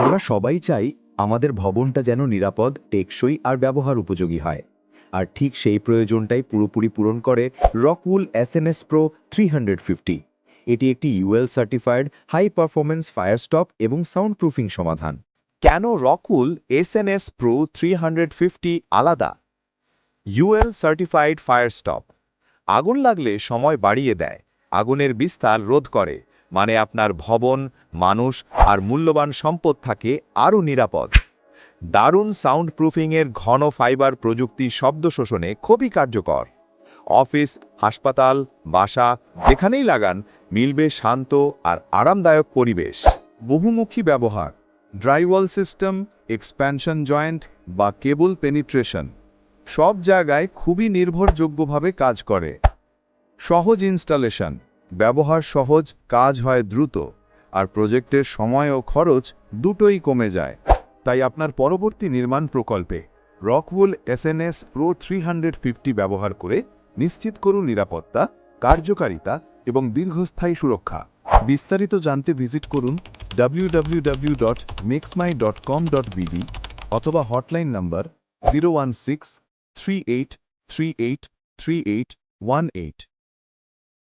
আমরা সবাই চাই আমাদের ভবনটা যেন নিরাপদ, টেকসই আর ব্যবহার উপযোগী হয়। আর ঠিক সেই প্রয়োজনটাই পুরোপুরি পূরণ করে Rockwool S N S pro three এটি একটি UL certified high performance fire stop এবং সাউন্ড প্রুফিং সমাধান। কেন Rockwool SNS pro three hundred fifty আলাদা? ইউএল সার্টিফাইড ফায়ার স্টপ আগুন লাগলে সময় বাড়িয়ে দেয়, আগুনের বিস্তার রোধ করে। মানে আপনার ভবন, মানুষ আর মূল্যবান সম্পদ থাকে আরও নিরাপদ। দারুণ সাউন্ড প্রুফিংয়ের ঘন ফাইবার প্রযুক্তি শব্দ শোষণে খুবই কার্যকর। অফিস, হাসপাতাল, বাসা, যেখানেই লাগান, মিলবে শান্ত আর আরামদায়ক পরিবেশ। বহুমুখী ব্যবহার, ড্রাইওয়াল সিস্টেম, এক্সপ্যানশন জয়েন্ট বা কেবল পেনিট্রেশন, সব জায়গায় খুবই নির্ভরযোগ্যভাবে কাজ করে। সহজ ইনস্টলেশন ব্যবহার সহজ, কাজ হয় দ্রুত, আর প্রজেক্টের সময় ও খরচ দুটোই কমে যায়। তাই আপনার পরবর্তী নির্মাণ প্রকল্পে রকউল এসএনএস প্রো থ্রি ব্যবহার করে নিশ্চিত করুন নিরাপত্তা, কার্যকারিতা এবং দীর্ঘস্থায়ী সুরক্ষা। বিস্তারিত জানতে ভিজিট করুন www.mixmy.com.bd অথবা hotline number zero one six three eight three eight three eight one eight